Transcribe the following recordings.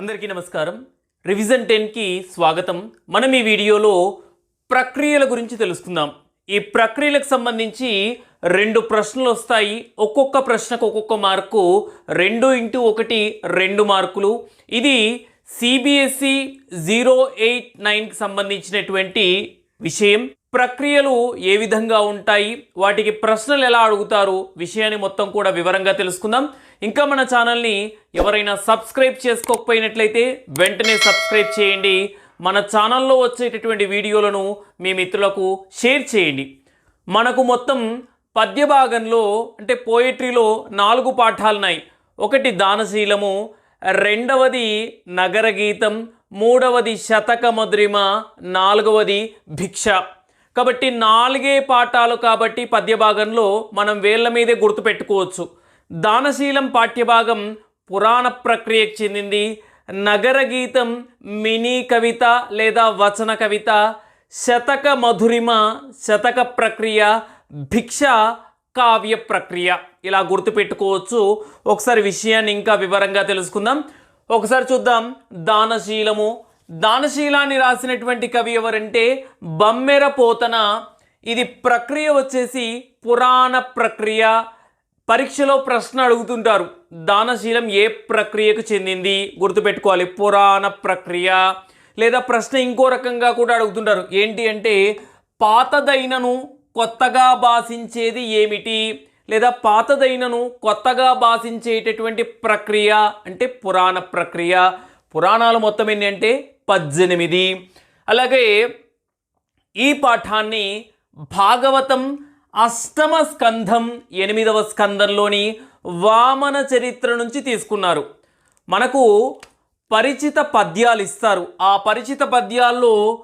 అందరికీ నమస్కారం. రివిజన్ టెన్కి స్వాగతం. మనం ఈ వీడియోలో ప్రక్రియల గురించి తెలుసుకుందాం. ఈ ప్రక్రియలకు సంబంధించి రెండు ప్రశ్నలు వస్తాయి. ఒక్కొక్క ప్రశ్నకు ఒక్కొక్క మార్కు. రెండు ఇంటూ ఒకటి రెండు మార్కులు. ఇది సిబిఎస్ఈ జీరో ఎయిట్ నైన్కి సంబంధించినటువంటి విషయం. ప్రక్రియలు ఏ విధంగా ఉంటాయి? వాటికి ప్రశ్నలు ఎలా అడుగుతారు? విషయాన్ని మొత్తం కూడా వివరంగా తెలుసుకుందాం. ఇంకా మన ఛానల్ని ఎవరైనా సబ్స్క్రైబ్ చేసుకోకపోయినట్లయితే వెంటనే సబ్స్క్రైబ్ చేయండి. మన ఛానల్లో వచ్చేటటువంటి వీడియోలను మీ మిత్రులకు షేర్ చేయండి. మనకు మొత్తం పద్య భాగంలో అంటే పోయిట్రీలో నాలుగు పాఠాలున్నాయి. ఒకటి దానశీలము రెండవది నగరగీతం మూడవది శతక మధురిమ నాలుగవది భిక్ష. కాబట్టి నాలుగే పాఠాలు కాబట్టి పద్య భాగంలో మనం వేళ్ళ మీదే గుర్తుపెట్టుకోవచ్చు. దానశీలం పాఠ్యభాగం పురాణ ప్రక్రియకు చెందింది. నగర గీతం మినీ కవిత లేదా వచన కవిత శతక మధురిమ శతక ప్రక్రియ భిక్ష కావ్య ప్రక్రియ. ఇలా గుర్తుపెట్టుకోవచ్చు. ఒకసారి విషయాన్ని ఇంకా వివరంగా తెలుసుకుందాం. ఒకసారి చూద్దాం దానశీలము. దానశీలాన్ని రాసినటువంటి కవి ఎవరంటే బమ్మెర పోతన. ఇది ప్రక్రియ వచ్చేసి పురాణ ప్రక్రియ. పరీక్షలో ప్రశ్న అడుగుతుంటారు. దానశీలం ఏ ప్రక్రియకు చెందింది? గుర్తుపెట్టుకోవాలి. పురాణ ప్రక్రియ లేదా ప్రశ్న ఇంకో రకంగా కూడా అడుగుతుంటారు. ఏంటి అంటే పాతదైనను కొత్తగా భాషించేది ఏమిటి? లేదా పాతదైనను కొత్తగా భాషించేటటువంటి ప్రక్రియ అంటే పురాణ ప్రక్రియ. పురాణాలు మొత్తం ఎన్ని అంటే పద్దెనిమిది. అలాగే ఈ పాఠాన్ని భాగవతం అష్టమ స్కంధం ఎనిమిదవ స్కందంలోని వామన చరిత్ర నుంచి తీసుకున్నారు. మనకు పరిచిత పద్యాలు ఇస్తారు. ఆ పరిచిత పద్యాల్లో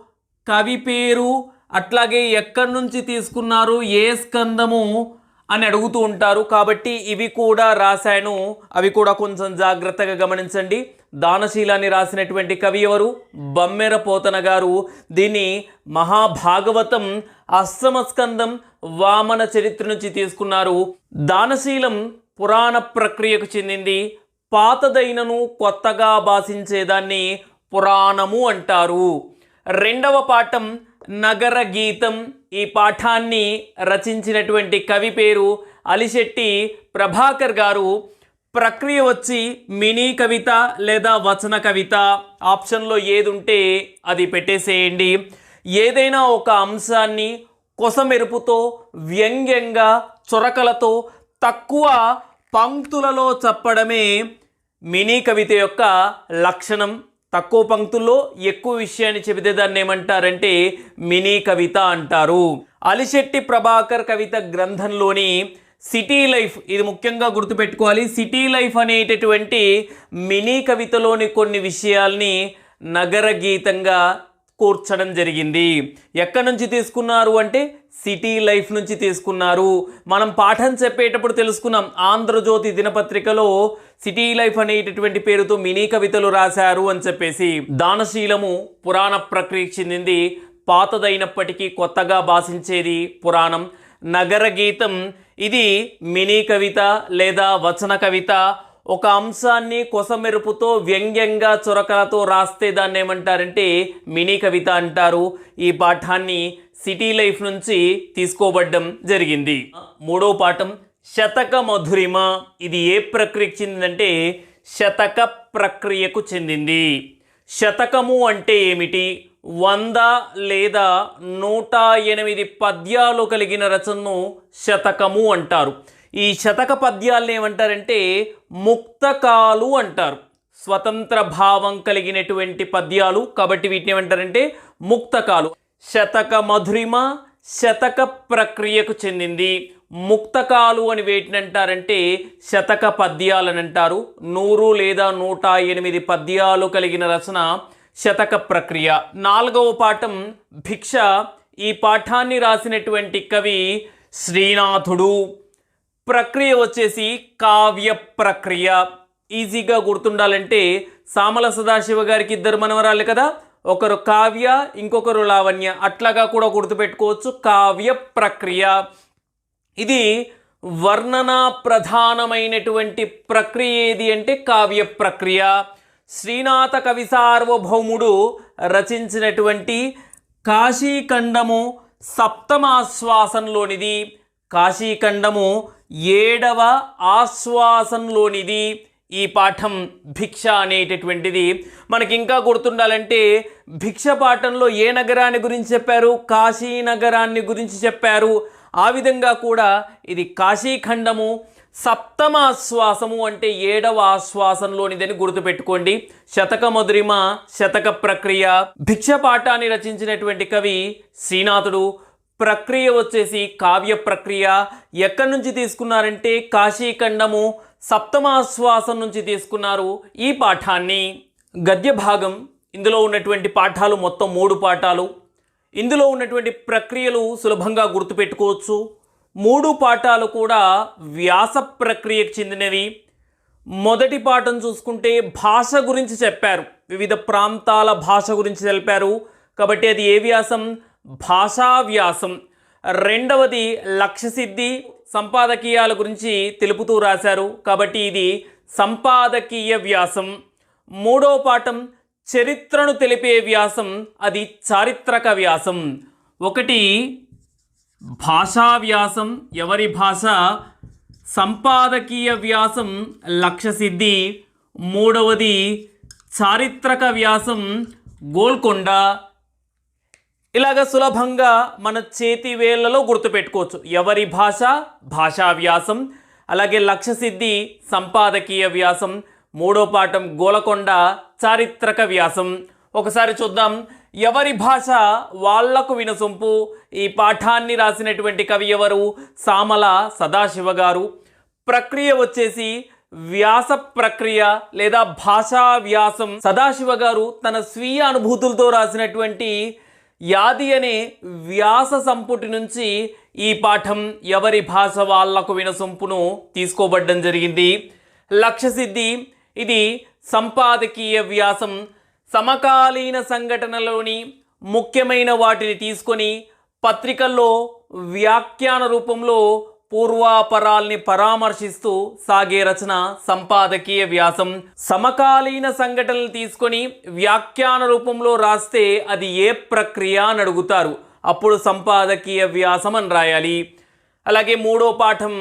కవి పేరు అట్లాగే ఎక్కడి నుంచి తీసుకున్నారు ఏ స్కందము అని అడుగుతూ ఉంటారు. కాబట్టి ఇవి కూడా రాశాను అవి కూడా కొంచెం జాగ్రత్తగా గమనించండి. దానశీలాన్ని రాసినటువంటి కవి ఎవరు? బమ్మెర పోతన గారు. దీన్ని మహాభాగవతం అస్తమస్కందం వామన చరిత్ర నుంచి తీసుకున్నారు. దానశీలం పురాణ ప్రక్రియకు చెందింది. పాతదైనను కొత్తగా భాషించేదాన్ని పురాణము అంటారు. రెండవ పాఠం నగర గీతం. ఈ పాఠాన్ని రచించినటువంటి కవి పేరు అలిశెట్టి ప్రభాకర్ గారు. ప్రక్రియ వచ్చి మినీ కవిత లేదా వచన కవిత ఆప్షన్లో ఏది ఉంటే అది పెట్టేసేయండి. ఏదైనా ఒక అంశాన్ని కొసమెరుపుతో వ్యంగ్యంగా చొరకలతో తక్కువ పంక్తులలో చెప్పడమే మినీ కవిత యొక్క లక్షణం. తక్కువ పంక్తుల్లో ఎక్కువ విషయాన్ని చెబితే దాన్ని ఏమంటారంటే మినీ కవిత అంటారు. అలిశెట్టి ప్రభాకర్ కవిత గ్రంథంలోని సిటీ లైఫ్ ఇది ముఖ్యంగా గుర్తుపెట్టుకోవాలి. సిటీ లైఫ్ అనేటటువంటి మినీ కవితలోని కొన్ని విషయాల్ని నగర గీతంగా కూర్చడం జరిగింది. ఎక్కడి నుంచి తీసుకున్నారు అంటే సిటీ లైఫ్ నుంచి తీసుకున్నారు. మనం పాఠం చెప్పేటప్పుడు తెలుసుకున్నాం. ఆంధ్రజ్యోతి దినపత్రికలో సిటీ లైఫ్ అనేటటువంటి పేరుతో మినీ కవితలు రాశారు అని చెప్పేసి దానశీలము పురాణ ప్రక్రియకు చెందింది పాతదైనప్పటికీ కొత్తగా భాషించేది పురాణం. నగర గీతం. ఇది మినీ కవిత లేదా వచన కవిత. ఒక అంశాన్ని కొసమెరుపుతో వ్యంగ్యంగా చొరకలతో రాస్తే దాన్ని ఏమంటారంటే మినీ కవిత అంటారు. ఈ పాఠాన్ని సిటీ లైఫ్ నుంచి తీసుకోబడ్డం జరిగింది. మూడో పాఠం శతక మధురిమ. ఇది ఏ ప్రక్రియకు చెందిందంటే శతక ప్రక్రియకు చెందింది. శతకము అంటే ఏమిటి? వంద లేదా నూట ఎనిమిది పద్యాలు కలిగిన రచనను శతకము అంటారు. ఈ శతక పద్యాలను ఏమంటారంటే ముక్తకాలు అంటారు. స్వతంత్ర భావం కలిగినటువంటి పద్యాలు కాబట్టి వీటిని ఏమంటారంటే ముక్తకాలు. శతక మధురిమ శతక ప్రక్రియకు చెందింది. ముక్తకాలు అని వేటిని అంటారంటే శతక పద్యాలని అంటారు. నూరు లేదా నూట ఎనిమిది పద్యాలు కలిగిన రచన శతక ప్రక్రియ. నాలుగవ పాఠం భిక్ష. ఈ పాఠాన్ని రాసినటువంటి కవి శ్రీనాథుడు. ప్రక్రియ వచ్చేసి కావ్య ప్రక్రియ. ఈజీగా గుర్తుండాలంటే సామల సదాశివ గారికి ఇద్దరు మనవరాళ్ళు కదా. ఒకరు కావ్య ఇంకొకరు లావణ్య. అట్లాగా కూడా గుర్తుపెట్టుకోవచ్చు కావ్య ప్రక్రియ. ఇది వర్ణన ప్రధానమైనటువంటి ప్రక్రియ ఏది అంటే కావ్య ప్రక్రియ. శ్రీనాథ కవి సార్వభౌముడు రచించినటువంటి కాశీఖండము సప్తమాశ్వాసంలోనిది. కాశీఖండము ఏడవ ఆశ్వాసంలోనిది. ఈ పాఠం భిక్ష అనేటటువంటిది. మనకి ఇంకా గుర్తుండాలంటే భిక్ష పాఠంలో ఏ నగరాన్ని గురించి చెప్పారు? కాశీ నగరాన్ని గురించి చెప్పారు. ఆ విధంగా కూడా ఇది కాశీఖండము సప్తమ ఆశ్వాసము అంటే ఏడవ ఆశ్వాసంలోనిదని గుర్తుపెట్టుకోండి. శతక మధురిమ శతక ప్రక్రియ భిక్షపాఠాన్ని రచించినటువంటి కవి శ్రీనాథుడు ప్రక్రియ వచ్చేసి కావ్య ప్రక్రియ. ఎక్కడి నుంచి తీసుకున్నారంటే కాశీఖండము సప్తమాశ్వాసం నుంచి తీసుకున్నారు ఈ పాఠాన్ని. గద్య భాగం ఇందులో ఉన్నటువంటి పాఠాలు మొత్తం మూడు పాఠాలు. ఇందులో ఉన్నటువంటి ప్రక్రియలు సులభంగా గుర్తుపెట్టుకోవచ్చు. మూడు పాఠాలు కూడా వ్యాస ప్రక్రియకు చెందినవి. మొదటి పాఠం చూసుకుంటే భాష గురించి చెప్పారు. వివిధ ప్రాంతాల భాష గురించి తెలిపారు. కాబట్టి అది ఏ వ్యాసం? భాషా వ్యాసం. రెండవది లక్ష్యసిద్ధి సంపాదకీయాల గురించి తెలుపుతూ రాశారు. కాబట్టి ఇది సంపాదకీయ వ్యాసం. మూడో పాఠం చరిత్రను తెలిపే వ్యాసం. అది చారిత్రక వ్యాసం. ఒకటి భాషా వ్యాసం ఎవరి భాష? సంపాదకీయ వ్యాసం లక్ష్యసిద్ధి. మూడవది చారిత్రక వ్యాసం గోల్కొండ. ఇలాగ సులభంగా మన చేతి వేళ్ళలో గుర్తుపెట్టుకోవచ్చు. ఎవరి భాష? భాషా వ్యాసం అలాగే లక్ష్యసిద్ధి సంపాదకీయ వ్యాసం. మూడో పాఠం గోలకొండ చారిత్రక వ్యాసం. ఒకసారి చూద్దాం. ఎవరి భాష వాళ్ళకు వినసొంపు? ఈ పాఠాన్ని రాసినటువంటి కవి ఎవరు? సామల సదాశివ గారు. ప్రక్రియ వచ్చేసి వ్యాస ప్రక్రియ లేదా భాషా వ్యాసం. సదాశివ గారు తన స్వీయ అనుభూతులతో రాసినటువంటి యాది అనే వ్యాస సంపుటి నుంచి ఈ పాఠం ఎవరి భాష వాళ్ళకు వినసొంపును తీసుకోబడ్డం జరిగింది. లక్ష్యసిద్ధి ఇది సంపాదకీయ వ్యాసం. సమకాలీన సంఘటనలోని ముఖ్యమైన వాటిని తీసుకొని పత్రికల్లో వ్యాఖ్యాన రూపంలో పూర్వాపరాల్ని పరామర్శిస్తూ సాగే రచన సంపాదకీయ వ్యాసం. సమకాలీన సంఘటనలు తీసుకొని వ్యాఖ్యాన రూపంలో రాస్తే అది ఏ ప్రక్రియ అని అడుగుతారు. అప్పుడు సంపాదకీయ వ్యాసం అని రాయాలి. అలాగే మూడో పాఠం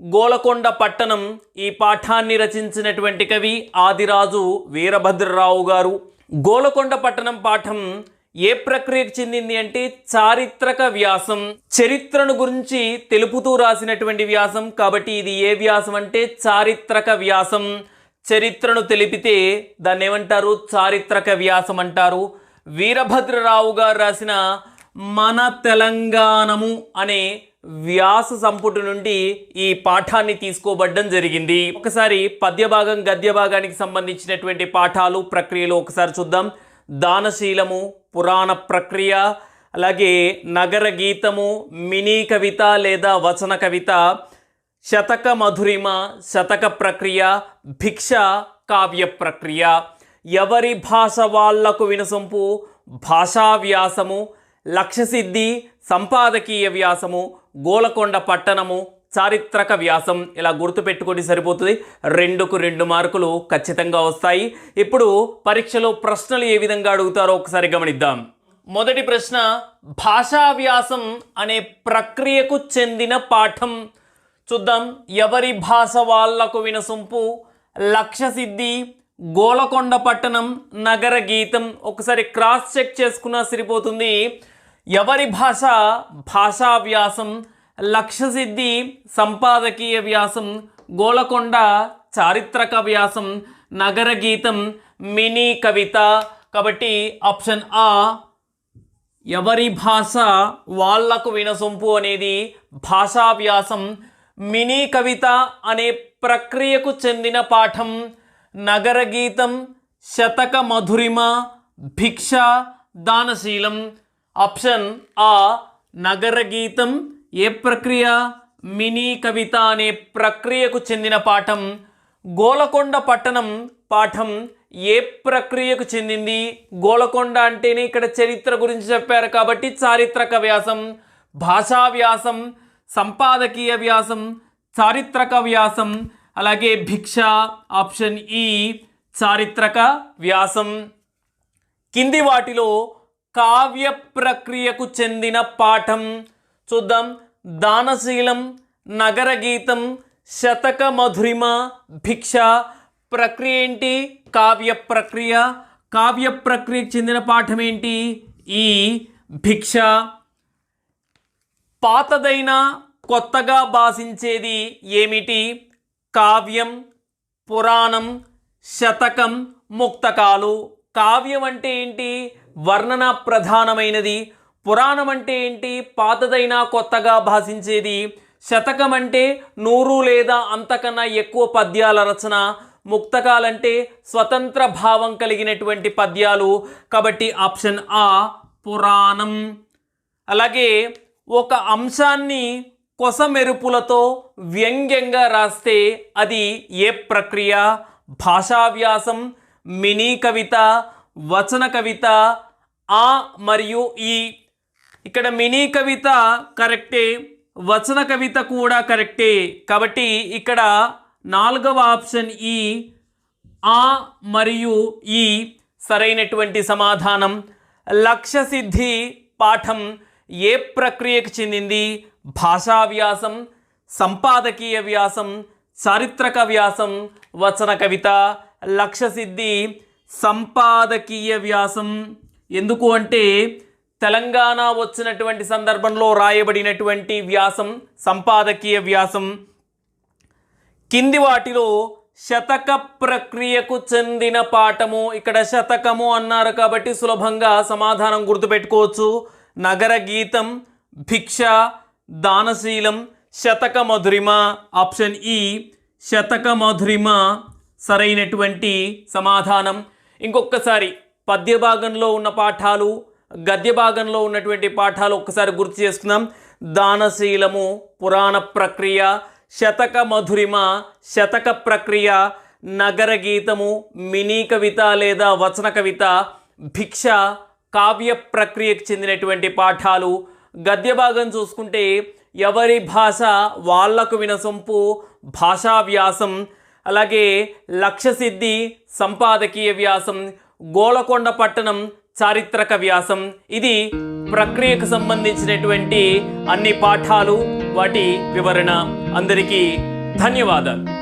గోలకొండ పట్టణం ఈ పాఠాన్ని రచించినటువంటి కవి ఆదిరాజు వీరభద్రరావు గారు. గోలకొండ పట్టణం పాఠం ఏ ప్రక్రియకు చెందింది అంటే చారిత్రక వ్యాసం. చరిత్రను గురించి తెలుపుతూ రాసినటువంటి వ్యాసం. కాబట్టి ఇది ఏ వ్యాసం అంటే చారిత్రక వ్యాసం. చరిత్రను తెలిపితే దాన్ని ఏమంటారు? చారిత్రక వ్యాసం అంటారు. వీరభద్రరావు గారు రాసిన మన తెలంగాణము అనే వ్యాస సంపుటి నుండి ఈ పాఠాన్ని తీసుకోబడ్డం జరిగింది. ఒకసారి పద్య భాగం గద్య భాగానికి సంబంధించినటువంటి పాఠాలు ప్రక్రియలు ఒకసారి చూద్దాం. దానశీలము పురాణ ప్రక్రియ అలాగే నగర గీతము మినీ కవిత లేదా వచన కవిత శతక మధురిమ శతక ప్రక్రియ భిక్ష కావ్య ప్రక్రియ. ఎవరి భాష వాళ్ళకు వినసొంపు? భాషా వ్యాసము లక్ష్యసిద్ధి సంపాదకీయ వ్యాసము గోలకొండ పట్టణము చారిత్రక వ్యాసం ఇలా గుర్తుపెట్టుకొని సరిపోతుంది. రెండుకు రెండు మార్కులు ఖచ్చితంగా వస్తాయి. ఇప్పుడు పరీక్షలో ప్రశ్నలు ఏ విధంగా అడుగుతారో ఒకసారి గమనిద్దాం. మొదటి ప్రశ్న భాషా వ్యాసం అనే ప్రక్రియకు చెందిన పాఠం. చూద్దాం ఎవరి భాష వాళ్ళకు వినసొంపు? లక్ష్యసిద్ధి గోలకొండ పట్టణం నగర గీతం. ఒకసారి క్రాస్ చెక్ చేసుకున్నా సరిపోతుంది. ఎవరి భాష భాషా వ్యాసం లక్ష్యసిద్ధి సంపాదకీయ వ్యాసం గోలకొండ చారిత్రక వ్యాసం నగర గీతం మినీ కవిత. కాబట్టి ఆప్షన్ ఆ ఎవరి భాష వాళ్ళకు వినసొంపు అనేది భాషా వ్యాసం మినీ కవిత అనే ప్రక్రియకు చెందిన పాఠం నగర గీతం శతక మధురిమ భిక్ష దానశీలం. ఆప్షన్ ఆ నగర గీతం ఏ ప్రక్రియ మినీ కవిత అనే ప్రక్రియకు చెందిన పాఠం గోలకొండ పట్టణం పాఠం ఏ ప్రక్రియకు చెందింది? గోలకొండ అంటేనే ఇక్కడ చరిత్ర గురించి చెప్పారు కాబట్టి చారిత్రక వ్యాసం భాషా వ్యాసం సంపాదకీయ వ్యాసం చారిత్రక వ్యాసం అలాగే భిక్ష ఆప్షన్ ఈ చారిత్రక వ్యాసం. కింది వాటిలో కావ్య ప్రక్రియకు చెందిన పాఠం. చూద్దాం. దానశీలం నగరగీతం శతక మధురిమ భిక్ష. ప్రక్రియ ఏంటి? కావ్య ప్రక్రియ. కావ్య ప్రక్రియకు చెందిన పాఠం ఏంటి? ఈ భిక్ష. పాతదైన కొత్తగా భాషించేది ఏమిటి? కావ్యం పురాణం శతకం ముక్తకాలు. కావ్యం అంటే ఏంటి? వర్ణన ప్రధానమైనది. పురాణం అంటే ఏంటి? పాతదైన కొత్తగా భాషించేది. శతకం అంటే నూరు లేదా అంతకన్నా ఎక్కువ పద్యాల రచన. ముక్తకాలంటే స్వతంత్ర భావం కలిగినటువంటి పద్యాలు. కాబట్టి ఆప్షన్ ఆ పురాణం. అలాగే ఒక అంశాన్ని కొసమెరుపులతో వ్యంగ్యంగా రాస్తే అది ఏ ప్రక్రియ? భాషావ్యాసం మినీ కవిత వచన కవిత ఆ మరియు ఈ. ఇక్కడ మినీ కవిత కరెక్టే వచన కవిత కూడా కరెక్టే. కాబట్టి ఇక్కడ నాలుగవ ఆప్షన్ ఈ ఆ మరియు ఈ సరైనటువంటి సమాధానం. లక్ష్య సిద్ధి పాఠం ఏ ప్రక్రియకు చెందింది? భాషా వ్యాసం సంపాదకీయ వ్యాసం చారిత్రక వ్యాసం వచన కవిత లక్ష్య సిద్ధి సంపాదకీయ వ్యాసం. ఎందుకు అంటే తెలంగాణ వచ్చినటువంటి సందర్భంలో రాయబడినటువంటి వ్యాసం సంపాదకీయ వ్యాసం. కింది వాటిలో శతక ప్రక్రియకు చెందిన పాఠము ఇక్కడ శతకము అన్నారు కాబట్టి సులభంగా సమాధానం గుర్తుపెట్టుకోవచ్చు. నగర గీతం భిక్ష దానశీలం శతక మధురిమ ఆప్షన్ ఈ శతక మధురిమ సరైనటువంటి సమాధానం. ఇంకొకసారి పద్య భాగంలో ఉన్న పాఠాలు గద్య భాగంలో ఉన్నటువంటి పాఠాలు ఒక్కసారి గుర్తు చేసుకుందాం. దానశీలము పురాణ ప్రక్రియ శతక మధురిమ శతక ప్రక్రియ నగర గీతము మినీ కవిత లేదా వచన కవిత భిక్ష కావ్య ప్రక్రియకు చెందినటువంటి పాఠాలు. గద్య భాగం చూసుకుంటే ఎవరి భాష వాళ్ళకు వినసొంపు భాషా వ్యాసం అలాగే లక్ష్యసిద్ధి సంపాదకీయ వ్యాసం గోలకొండ పట్టణం చారిత్రక వ్యాసం. ఇది ప్రక్రియకు సంబంధించినటువంటి అన్ని పాఠాలు. వాటి వివరణ. అందరికీ ధన్యవాదాలు.